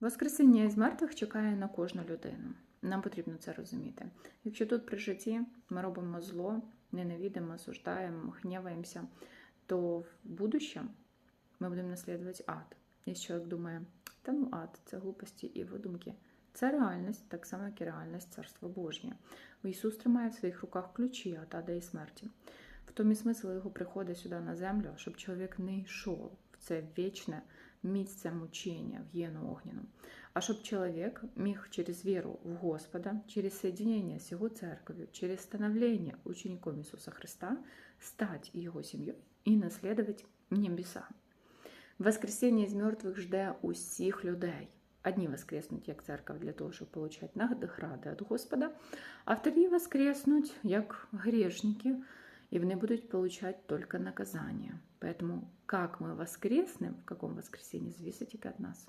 Воскресіння із мертвих чекає на кожну людину. Нам потрібно це розуміти. Якщо тут при житті ми робимо зло, ненавидимо, осуждаємо, гніваємося, то в будущем ми будемо наслідувати ад. Якщо чоловік думає, та ну ад, це глупості і видумки. Це реальність, так само, як і реальність Царства Божє. Ісус тримає в своїх руках ключі від ада і смерті. В тому і смисл його приходу сюди на землю, щоб чоловік не йшов це вічне місце мучення в гієну огняну, а щоб чоловік міг через віру в Господа, через соединение з Його церков'ю, через становлення учеником Ісуса Христа стати Його сім'єю і наслідувати небеса. Воскресіння із мертвих жде усіх людей. Одні воскреснуть як церковь для того, щоб отримати награди від Господа, а вторі воскреснуть як грешники, и они будут получать только наказание. Поэтому как мы воскреснем, в каком воскресенье, зависит от нас.